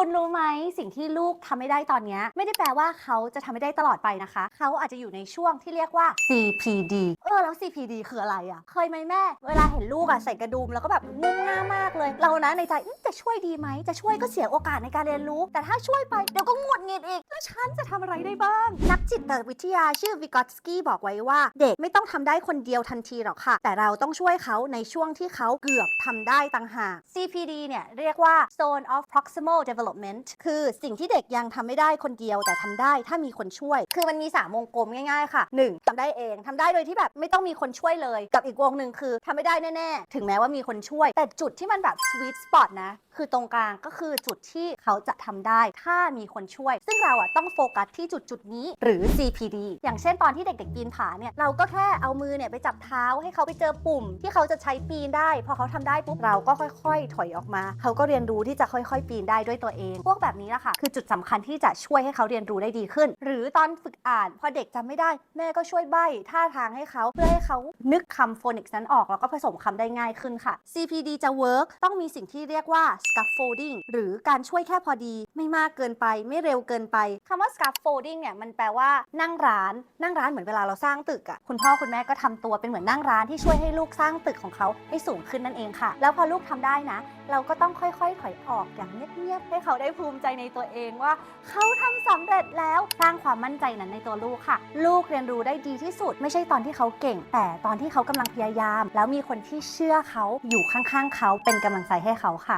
คุณรู้ไหมสิ่งที่ลูกทำไม่ได้ตอนเนี้ยไม่ได้แปลว่าเขาจะทำไม่ได้ตลอดไปนะคะ เขาอาจจะอยู่ในช่วงที่เรียกว่า CPD เออแล้ว CPD คืออะไรอะ่ะ เคยไหมแม่ เวลาเห็นลูกอะ่ะใส่กระดุมแล้วก็แบบงุ่มง่ามมากเลย เรานะในใจอื้อจะช่วยดีไหม จะช่วยก็เสียโอกาสในการเรียนรู้ แต่ถ้าช่วยไปเดี๋ยวก็หงุดหงิดอีก แล้วฉันจะทำอะไรได้บ้าง นักจิตวิทยาชื่อวิกอตสกี้บอกไว้ว่า เด็กไม่ต้องทำได้คนเดียวทันทีหรอกค่ะ แต่เราต้องช่วยเขาในช่วงที่เขาเกือบทำได้ต่างหาก CPD เนี่ยเรียกว่า Zone of Proximal Development คือสิ่งที่เด็กยังทำไม่ได้คนเดียวแต่ทำได้ถ้ามีคนช่วย คือมันมี3วงกลมง่ายๆค่ะ 1. ทำได้เองทำได้โดยที่แบบไม่ต้องมีคนช่วยเลย กับอีกวงหนึ่งคือทำไม่ได้แน่ๆ ถึงแม้ว่ามีคนช่วย แต่จุดที่มันแบบ sweet spot นะคือตรงกลางก็คือจุดที่เขาจะทำได้ ถ้ามีคนช่วย ซึ่งเราอะต้องโฟกัสที่จุดจุดนี้หรือ CPD อย่างเช่นตอนที่เด็กๆปีนผาเนี่ยเราก็แค่เอามือเนี่ยไปจับเท้าให้เขาไปเจอปุ่ม ที่เขาจะใช้ปีนได้ พอเขาทำได้ปุ๊บเราก็ค่อย ๆ ถอยออกมา เขาก็เรียนรู้ที่จะค่อย ๆ ปีนได้ด้วยตัวเอง พวกแบบนี้แหละค่ะคือจุดสำคัญที่จะช่วยให้เขาเรียนรู้ได้ดีขึ้น หรือตอนฝึกอ่าน พอเด็กจำไม่ได้ แม่ก็ช่วยใบ้ท่าทางให้เขาเพื่อให้เขานึกคำโฟนิกส์นั้นออกแล้วก็ผสมคำได้ง่ายขึ้นค่ะ CPD จะ work ต้องมีสิ่งที่เรียกว่า scaffolding หรือการช่วยแค่พอดี ไม่มากเกินไปไม่เร็วเกินไปคำว่า scaffolding เนี่ยมันแปลว่านั่งร้าน นั่งร้านเหมือนเวลาเราสร้างตึกอะ่ะคุณพ่อคุณแม่ก็ทำตัวเป็นเหมือนนั่งร้านที่ช่วยให้ลูกสร้างตึกของเขาให้สูงขึ้นนั่นเองค่ะ แล้วพอลูกทำได้นะ เราก็ต้องค่อยๆถอยออกอย่างเงียบๆให้เขาได้ภูมิใจในตัวเองว่า เขาทำสำเร็จแล้วสร้างความมั่นใจนั้นในตัวลูกค่ะ ลูกเรียนรู้ได้ดีที่สุด ไม่ใช่ตอนที่เขาเก่ง แต่ตอนที่เขากำลังพยายาม แล้วมีคนที่เชื่อเขาอยู่ข้างๆเขาเป็นกำลังใจให้เขาค่ะ